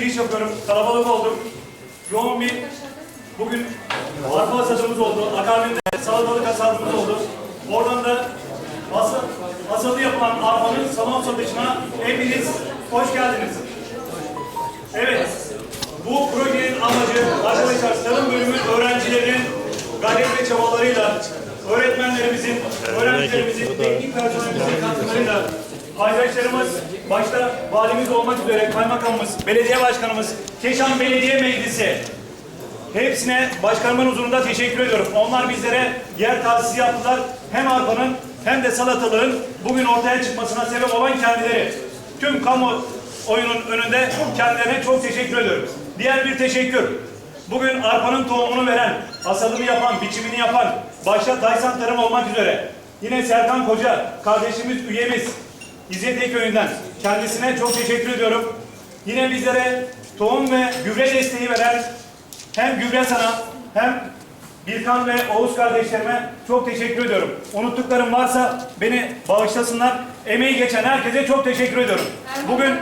giriş yapıyorum. Kalabalık olduk. Yoğun bir bugün arpa hasadımız oldu. Akabinde salatalık hasadımız oldu. Oradan da hasat, hasadı yapılan arpanın salon satışına hepiniz hoş geldiniz. Evet, bu projenin amacı arkadaşlar tarım bölümü öğrencilerin gayret ve çabalarıyla, öğretmenlerimizin, öğrencilerimizin, teknik personelimizin katkılarıyla, paydaşlarımız, başta valimiz olmak üzere kaymakamımız, belediye başkanımız, Keşan Belediye Meclisi, Hepsine başkanımın huzurunda teşekkür ediyorum. Onlar bizlere yer tahsisi yaptılar. Hem arpanın hem de salatalığın bugün ortaya çıkmasına sebep olan kendileri. Tüm kamu oyunun önünde kendilerine çok teşekkür ediyorum. Diğer bir teşekkür. Bugün arpanın tohumunu veren, hasadını yapan, biçimini yapan, başta Taysan Tarım olmak üzere. Yine Serkan Koca, kardeşimiz, üyemiz, İzzet Köyü'nden. Kendisine çok teşekkür ediyorum. Yine bizlere tohum ve gübre desteği veren hem Gübre sana hem Birkan ve Oğuz kardeşlerime çok teşekkür ediyorum. Unuttuklarım varsa beni bağışlasınlar. Emeği geçen herkese çok teşekkür ediyorum. Bugün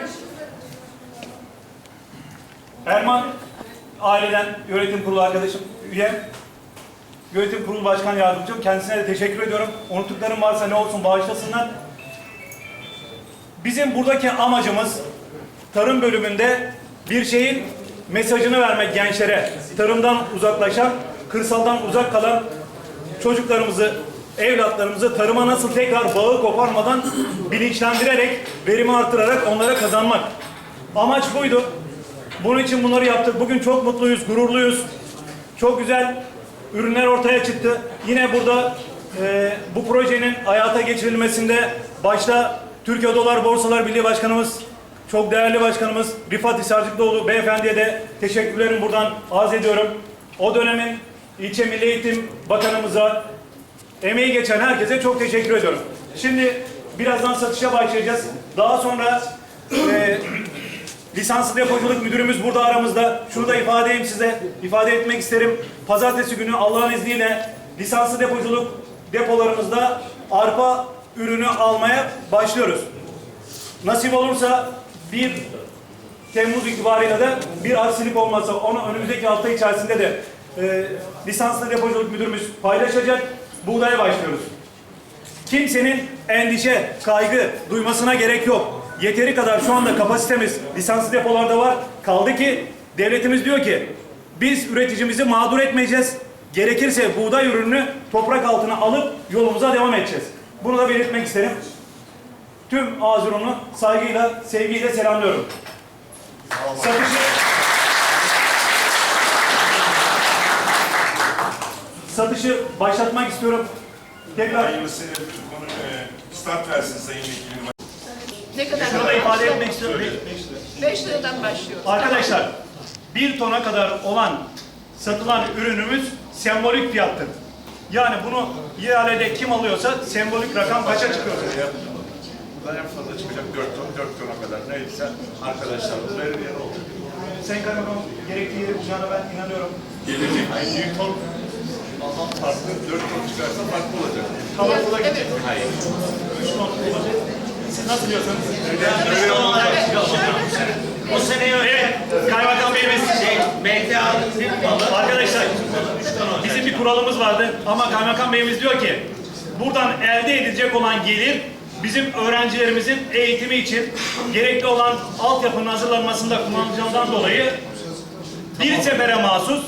Erman aileden yönetim kurulu arkadaşım, üyem, yönetim kurulu başkan yardımcım. Kendisine de teşekkür ediyorum. Unuttuklarım varsa ne olsun bağışlasınlar. Bizim buradaki amacımız tarım bölümünde bir şeyin mesajını vermek gençlere. Tarımdan uzaklaşan, kırsaldan uzak kalan çocuklarımızı, evlatlarımızı tarıma nasıl tekrar bağı koparmadan bilinçlendirerek, verimi artırarak onlara kazanmak. Amaç buydu. Bunun için bunları yaptık. Bugün çok mutluyuz, gururluyuz. Çok güzel ürünler ortaya çıktı. Yine burada e, bu projenin hayata geçirilmesinde başta Türkiye Dolar Borsalar Birliği Başkanımız, çok değerli başkanımız Rifat Hisarcıklıoğlu beyefendiye de teşekkürlerimi buradan arz ediyorum. O dönemin ilçe Milli Eğitim Bakanımıza, emeği geçen herkese çok teşekkür ediyorum. Şimdi birazdan satışa başlayacağız. Daha sonra e, Lisanslı depoculuk müdürümüz burada aramızda. Şunu da ifade edeyim size. ifade etmek isterim. Pazartesi günü Allah'ın izniyle lisanslı depoculuk depolarımızda arpa ürünü almaya başlıyoruz. Nasip olursa bir Temmuz itibariyle de bir aksilik olmazsa onu önümüzdeki hafta içerisinde de e, lisanslı depoculuk müdürümüz paylaşacak. Buğdaya başlıyoruz. Kimsenin endişe, kaygı duymasına gerek yok. Yeteri kadar şu anda kapasitemiz lisanslı depolarda var. Kaldı ki devletimiz diyor ki biz üreticimizi mağdur etmeyeceğiz. Gerekirse buğday ürününü toprak altına alıp yolumuza devam edeceğiz. Bunu da belirtmek isterim. Tüm Azurun'u saygıyla, sevgiyle selamlıyorum. Satışı... Satışı başlatmak istiyorum. Tekrar Hayırlısı konu e, start versin Sayın Vekilim. Ne kadar? şunu da ifade etmek istiyorum. 5 liradan başlıyor. Arkadaşlar, bir tona kadar olan satılan ürünümüz sembolik fiyattır. Yani bunu ihalede kim alıyorsa sembolik rakam kaça çıkıyorsa. Buradan en fazla çıkacak 4 ton, 4 tona kadar neyse arkadaşlarımız verir yer olur. Sayın Kaymakam gerektiği yeri bulacağına ben inanıyorum. Gelecek ay bir ton farklı 4 ton çıkarsa farklı olacak. Evet. gidecek. Hayır. Üç ton olacak. Siz nasıl diyorsunuz? Öyle olmaz. O sene öyle. Evet, Kaymakam Bey'imiz kuralımız vardı. Ama Kaymakam Beyimiz diyor ki, buradan elde edilecek olan gelir bizim öğrencilerimizin eğitimi için gerekli olan altyapının hazırlanmasında kullanılacağından dolayı bir sefere mahsus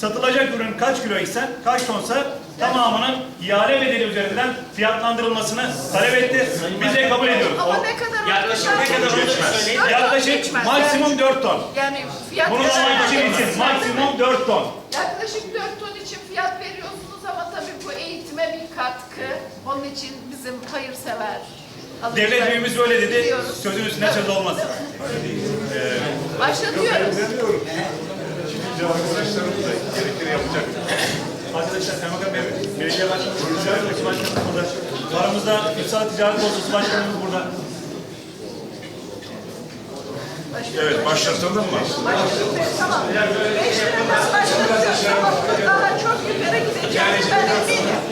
satılacak ürün kaç kilo ise, kaç tonsa tamamının ihale bedeli üzerinden fiyatlandırılmasını talep etti. Biz de kabul ediyoruz. Ama ne kadar Yaklaşık ne kadar olduğunu söyleyin. Yaklaşık maksimum 4 ton. Yani fiyat Bunu almak için maksimum 4 ton. Yaklaşık 4 ton için fiyat veriyorsunuz ama tabii bu eğitime bir katkı. Onun için bizim hayırsever Devlet büyüğümüz öyle dedi. Sözün üstüne söz olmaz. Başlatıyoruz. Arkadaşlarımız da gerekir yapacak. Arkadaşlar Kaymakam Bey, Belediye Başkanı, Ticaret Başkanımız burada. Aramızda İktisat Ticaret Odası Başkanımız burada. Evet başlatalım mı? Başlatıyoruz. Tamam. 5 liradan başlatıyoruz. Ama daha çok yukarı gideceğini ben eminim.